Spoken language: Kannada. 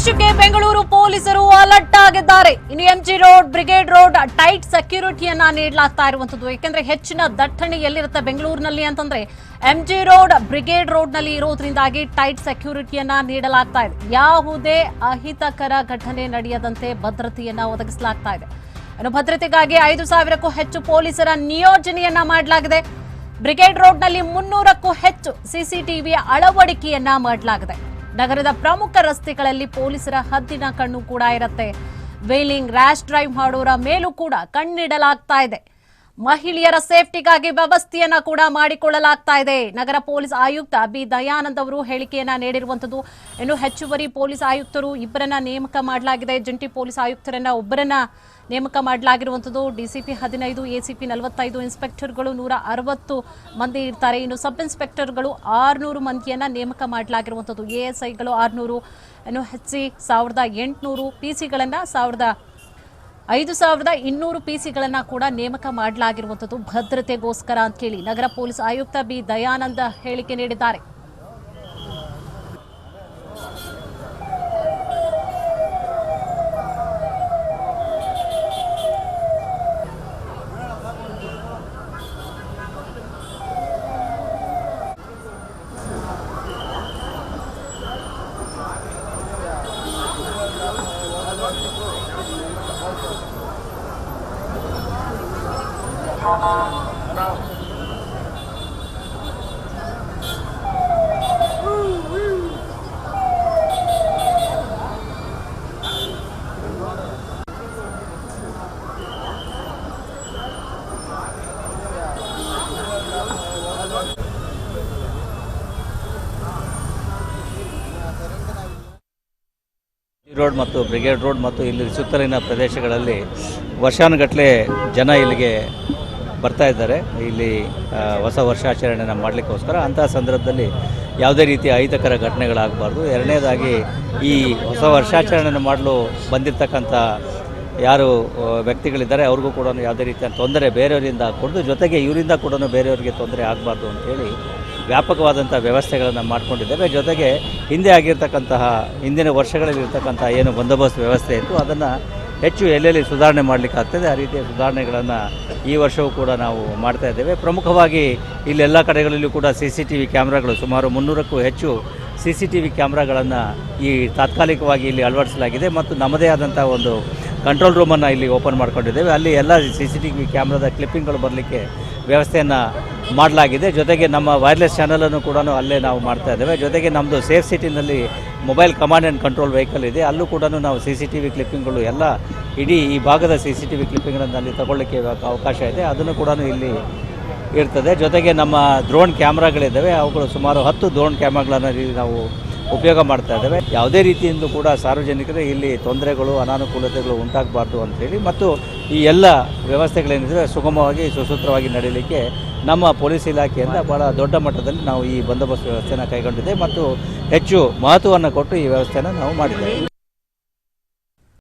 ವಶಕ್ಕೆ ಬೆಂಗಳೂರು ಪೊಲೀಸರು ಅಲರ್ಟ್ ಆಗಿದ್ದಾರೆ. ಇನ್ನು MG Road, Brigade Road tight ಸೆಕ್ಯೂರಿಟಿಯನ್ನ ನೀಡಲಾಗ್ತಾ ಇರುವಂತದ್ದು ಯಾಕೆಂದ್ರೆ ಹೆಚ್ಚಿನ ದಟ್ಟಣೆ ಎಲ್ಲಿರುತ್ತೆ ಬೆಂಗಳೂರಿನಲ್ಲಿ ಅಂತಂದ್ರೆ, ಎಂಜಿ ರೋಡ್, ಬ್ರಿಗೇಡ್ ರೋಡ್ನಲ್ಲಿ ಇರೋದ್ರಿಂದಾಗಿ ಟೈಟ್ ಸೆಕ್ಯೂರಿಟಿಯನ್ನ ನೀಡಲಾಗ್ತಾ ಇದೆ. ಯಾವುದೇ ಅಹಿತಕರ ಘಟನೆ ನಡೆಯದಂತೆ ಭದ್ರತೆಯನ್ನ ಒದಗಿಸಲಾಗ್ತಾ ಇದೆ. ಭದ್ರತೆಗಾಗಿ ಐದು ಸಾವಿರಕ್ಕೂ ಹೆಚ್ಚು ಪೊಲೀಸರ ನಿಯೋಜನೆಯನ್ನ ಮಾಡಲಾಗಿದೆ. ಬ್ರಿಗೇಡ್ ರೋಡ್ನಲ್ಲಿ ಮುನ್ನೂರಕ್ಕೂ ಹೆಚ್ಚು ಸಿಸಿಟಿವಿ ಅಳವಡಿಕೆಯನ್ನ ಮಾಡಲಾಗಿದೆ. ನಗರದ ಪ್ರಮುಖ ರಸ್ತೆಗಳಲ್ಲಿ ಪೊಲೀಸರ ಹದ್ದಿನ ಕಣ್ಣು ಕೂಡ ಇರುತ್ತೆ. ವೇಲಿಂಗ್ ರ್ಯಾಶ್ ಡ್ರೈವ್ ಮಾಡೋರ ಮೇಲೂ ಕೂಡ ಕಣ್ಣಿಡಲಾಗ್ತಾ ಇದೆ. ಮಹಿಳೆಯರ ಸೇಫ್ಟಿಗಾಗಿ ವ್ಯವಸ್ಥೆಯನ್ನ ಕೂಡ ಮಾಡಿಕೊಳ್ಳಲಾಗ್ತಾ ಇದೆ. ನಗರ ಪೊಲೀಸ್ ಆಯುಕ್ತ ಬಿ. ದಯಾನಂದ್ ಅವರು ಹೇಳಿಕೆಯನ್ನ ನೀಡಿರುವಂತದ್ದು ಇನ್ನು ಹೆಚ್ಚುವರಿ ಪೊಲೀಸ್ ಆಯುಕ್ತರು ಇಬ್ಬರನ್ನ ನೇಮಕ ಮಾಡಲಾಗಿದೆ. ಜಂಟಿ ಪೊಲೀಸ್ ಆಯುಕ್ತರನ್ನ ಒಬ್ಬರನ್ನ ನೇಮಕ ಮಾಡಲಾಗಿರುವಂಥದ್ದು. ಡಿಸಿಪಿ ಹದಿನೈದು, ಎಸಿಪಿ ನಲವತ್ತೈದು, ಇನ್ಸ್ಪೆಕ್ಟರ್ಗಳು ನೂರ ಅರವತ್ತು ಮಂದಿ ಇರ್ತಾರೆ. ಇನ್ನು ಸಬ್ ಇನ್ಸ್ಪೆಕ್ಟರ್ಗಳು ಆರುನೂರು ಮಂದಿಯನ್ನ ನೇಮಕ ಮಾಡಲಾಗಿರುವಂಥದ್ದು. ಎಎಸ್ಐಗಳು ಆರುನೂರು, ಇನ್ನು ಎಚ್ ಸಿ ಸಾವಿರದ ಎಂಟುನೂರು, ಪಿ ಸಿಗಳನ್ನು ಸಾವಿರದ ಐದು ಸಾವಿರದ ಇನ್ನೂರು ಪಿಸಿಗಳನ್ನ ಕೂಡ ನೇಮಕ ಮಾಡಲಾಗಿರುವಂಥದ್ದು ಭದ್ರತೆಗೋಸ್ಕರ ಅಂತ ಹೇಳಿ ನಗರ ಪೊಲೀಸ್ ಆಯುಕ್ತ ಬಿ. ದಯಾನಂದ ಹೇಳಿಕೆ ನೀಡಿದ್ದಾರೆ. ರೋಡ್ ಮತ್ತು ಬ್ರಿಗೇಡ್ ರೋಡ್ ಮತ್ತು ಇಲ್ಲಿ ಸುತ್ತಲಿನ ಪ್ರದೇಶಗಳಲ್ಲಿ ವರ್ಷಾನುಗಟ್ಟಲೆ ಜನ ಇಲ್ಲಿಗೆ ಬರ್ತಾ ಇದ್ದಾರೆ. ಇಲ್ಲಿ ಹೊಸ ವರ್ಷಾಚರಣೆಯನ್ನು ಮಾಡಲಿಕ್ಕೋಸ್ಕರ ಅಂತಹ ಸಂದರ್ಭದಲ್ಲಿ ಯಾವುದೇ ರೀತಿಯ ಅಹಿತಕರ ಘಟನೆಗಳಾಗಬಾರ್ದು. ಎರಡನೇದಾಗಿ ಈ ಹೊಸ ವರ್ಷಾಚರಣೆಯನ್ನು ಮಾಡಲು ಬಂದಿರತಕ್ಕಂಥ ಯಾರು ವ್ಯಕ್ತಿಗಳಿದ್ದಾರೆ, ಅವ್ರಿಗೂ ಕೂಡ ಯಾವುದೇ ರೀತಿಯ ತೊಂದರೆ ಬೇರೆಯವರಿಂದ ಕೊಡದು ಜೊತೆಗೆ ಇವರಿಂದ ಕೂಡ ಬೇರೆಯವರಿಗೆ ತೊಂದರೆ ಆಗಬಾರ್ದು ಅಂತೇಳಿ ವ್ಯಾಪಕವಾದಂಥ ವ್ಯವಸ್ಥೆಗಳನ್ನು ಮಾಡಿಕೊಂಡಿದ್ದೇವೆ. ಜೊತೆಗೆ ಹಿಂದೆ ಆಗಿರ್ತಕ್ಕಂತಹ, ಹಿಂದಿನ ವರ್ಷಗಳಲ್ಲಿ ಇರ್ತಕ್ಕಂತಹ ಏನು ಬಂದೋಬಸ್ತ್ ವ್ಯವಸ್ಥೆ ಇತ್ತು, ಅದನ್ನು ಹೆಚ್ಚು ಎಲ್ಲೆಲ್ಲಿ ಸುಧಾರಣೆ ಮಾಡಲಿಕ್ಕಾಗ್ತದೆ ಆ ರೀತಿಯ ಸುಧಾರಣೆಗಳನ್ನು ಈ ವರ್ಷವೂ ಕೂಡ ನಾವು ಮಾಡ್ತಾ ಇದ್ದೇವೆ. ಪ್ರಮುಖವಾಗಿ ಇಲ್ಲೆಲ್ಲ ಕಡೆಗಳಲ್ಲೂ ಕೂಡ ಸಿ ಸಿ ಟಿ ವಿ ಕ್ಯಾಮ್ರಾಗಳು ಸುಮಾರು ಮುನ್ನೂರಕ್ಕೂ ಹೆಚ್ಚು ಸಿ ಸಿ ಟಿ ವಿ ಕ್ಯಾಮ್ರಾಗಳನ್ನು ಈ ತಾತ್ಕಾಲಿಕವಾಗಿ ಇಲ್ಲಿ ಅಳವಡಿಸಲಾಗಿದೆ ಮತ್ತು ನಮ್ಮದೇ ಆದಂಥ ಒಂದು ಕಂಟ್ರೋಲ್ ರೂಮನ್ನು ಇಲ್ಲಿ ಓಪನ್ ಮಾಡ್ಕೊಂಡಿದ್ದೇವೆ. ಅಲ್ಲಿ ಎಲ್ಲ ಸಿ ಸಿ ಟಿ ವಿ ಕ್ಯಾಮ್ರಾದ ಕ್ಲಿಪ್ಪಿಂಗ್ಗಳು ಬರಲಿಕ್ಕೆ ವ್ಯವಸ್ಥೆಯನ್ನು ಮಾಡಲಾಗಿದೆ. ಜೊತೆಗೆ ನಮ್ಮ ವೈರ್ಲೆಸ್ ಚಾನಲನ್ನು ಕೂಡ ಅಲ್ಲೇ ನಾವು ಮಾಡ್ತಾ ಇದ್ದೇವೆ. ಜೊತೆಗೆ ನಮ್ಮದು safe ಸಿಟಿನಲ್ಲಿ mobile command and control vehicle ಇದೆ. ಅಲ್ಲೂ ಕೂಡ ನಾವು ಸಿ ಸಿ ಟಿ ವಿ ಕ್ಲಿಪ್ಪಿಂಗ್ಗಳು ಎಲ್ಲ ಇಡೀ ಈ ಭಾಗದ ಸಿ ಸಿ ಟಿ ವಿ ಕ್ಲಿಪ್ಪಿಂಗ್ಗಳನ್ನು ಅಲ್ಲಿ ತಗೊಳ್ಳಿಕ್ಕೆ ಅವಕಾಶ ಇದೆ. ಅದನ್ನು ಕೂಡ ಇಲ್ಲಿ ಇರ್ತದೆ. ಜೊತೆಗೆ ನಮ್ಮ ಡ್ರೋನ್ ಕ್ಯಾಮ್ರಾಗಳಿದ್ದಾವೆ. ಅವುಗಳು ಸುಮಾರು ಹತ್ತು ಡ್ರೋನ್ ಕ್ಯಾಮ್ರಾಗಳನ್ನು ಇಲ್ಲಿ ನಾವು ಉಪಯೋಗ ಮಾಡ್ತಾ ಇದ್ದೇವೆ. ಯಾವುದೇ ರೀತಿಯಿಂದ ಕೂಡ ಸಾರ್ವಜನಿಕರು ಇಲ್ಲಿ ತೊಂದರೆಗಳು, ಅನಾನುಕೂಲತೆಗಳು ಉಂಟಾಗಬಾರ್ದು ಅಂತೇಳಿ ಮತ್ತು ಈ ಎಲ್ಲ ವ್ಯವಸ್ಥೆಗಳೇನಿದೆ, ಸುಗಮವಾಗಿ ಸುಸೂತ್ರವಾಗಿ ನಡೀಲಿಕ್ಕೆ ನಮ್ಮ ಪೊಲೀಸ್ ಇಲಾಖೆಯಿಂದ ಭಾಳ ದೊಡ್ಡ ಮಟ್ಟದಲ್ಲಿ ನಾವು ಈ ಬಂದೋಬಸ್ತ್ ವ್ಯವಸ್ಥೆಯನ್ನು ಕೈಗೊಂಡಿದ್ದೆ ಮತ್ತು ಹೆಚ್ಚು ಮಹತ್ವವನ್ನು ಕೊಟ್ಟು ಈ ವ್ಯವಸ್ಥೆಯನ್ನು ನಾವು ಮಾಡಿದ್ದೇವೆ.